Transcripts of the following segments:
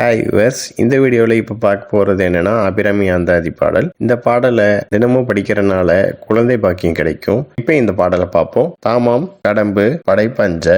Hi yours இந்த வீடியோவில் இப்போ பார்க்க போகிறது என்னென்னா அபிராமி அந்தாதி பாடல். இந்த பாடலை தினமும் படிக்கிறனால குழந்தை பாக்கியம் கிடைக்கும். இப்போ இந்த பாடலை பார்ப்போம். தாமம் கடம்பு படைப்பஞ்ச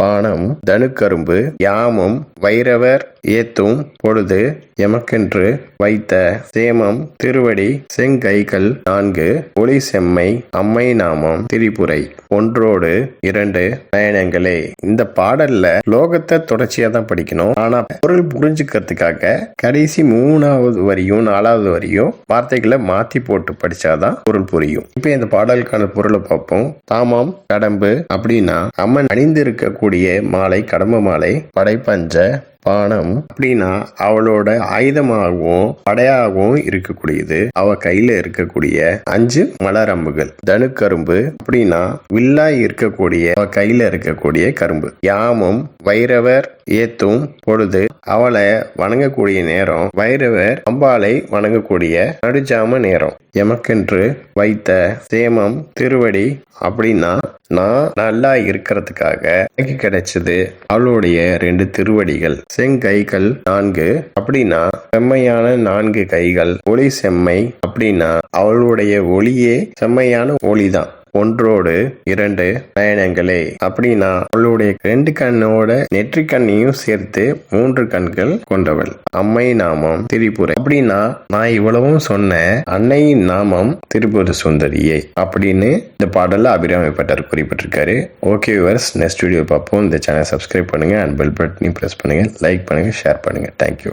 பானம் தனுக்கரும்பு யாமும் வைரவர் ஏத்தும் பொழுது எமக்கென்று வைத்த சேமம் திருவடி செங்கைகள் நான்கு ஒளி செம்மை அம்மை நாமம் திரிபுரை ஒன்றோடு இரண்டு பயணங்களே. இந்த பாடல்ல லோகத்தை தொடர்ச்சியா தான் படிக்கணும். ஆனா பொருள் புரிஞ்சுக்கிறதுக்காக கடைசி மூணாவது வரியும் நாலாவது வரியும் வார்த்தைகளை மாத்தி போட்டு படிச்சாதான் பொருள் புரியும். இப்போ இந்த பாடலுக்கான பொருளை பார்ப்போம். தாமாம் கடம்பு அப்படின்னா அம்மன் வரக்கூடிய மாலை கடம்பு மாலை படைப்பஞ்ச பானம் அப்படின்னா அவளோட ஆயுதமாகவும் படையாகவும் இருக்கக்கூடியது. அவ கையில இருக்கக்கூடிய அஞ்சு மலரம்புகள். தனுக்கரும்பு அப்படின்னா வில்லாய் இருக்கக்கூடிய அவ கையில இருக்கக்கூடிய கரும்பு. யாமும் வைரவர் ஏத்தும் பொழுது அவளை வணங்கக்கூடிய நேரம் வைரவர் அம்பாளை வணங்கக்கூடிய நடுஜாம நேரம். எமக்கென்று வைத்த சேமம் திருவடி அப்படின்னா நான் நல்லா இருக்கிறதுக்காக எனக்கு கிடைச்சது அவளுடைய ரெண்டு திருவடிகள். செங்கைகள் நான்கு. அப்படின்னா செம்மையான நான்கு கைகள். ஒளி செம்மை. அப்படின்னா அவளுடைய ஒளியே செம்மையான ஒளிதான். ஒன்றோடு இரண்டு பயணங்களே. அப்படின்னா அவளுடைய ரெண்டு கண்ணோட நெற்றி கண்ணையும் சேர்த்து மூன்று கண்கள் கொண்டவள். அம்மை நாமம் திரிபுரை. அப்படின்னா நான் இவ்வளவும் சொன்னேன் அன்னையின் நாமம் திரிபுர சுந்தரியே. அப்படின்னு இந்த பாடல்ல அபிராமிப்பட்டார் குறிப்பிட்டிருக்காரு. ஓகே வர்ஸ் நெக்ஸ்ட் வீடியோ பார்ப்போம். இந்த சேனல் சப்ஸ்கிரைப் பண்ணுங்க. அண்ட் பெல் பட்டனையும் ப்ரெஸ் பண்ணுங்க. லைக் பண்ணுங்க. ஷேர் பண்ணுங்க. Thank you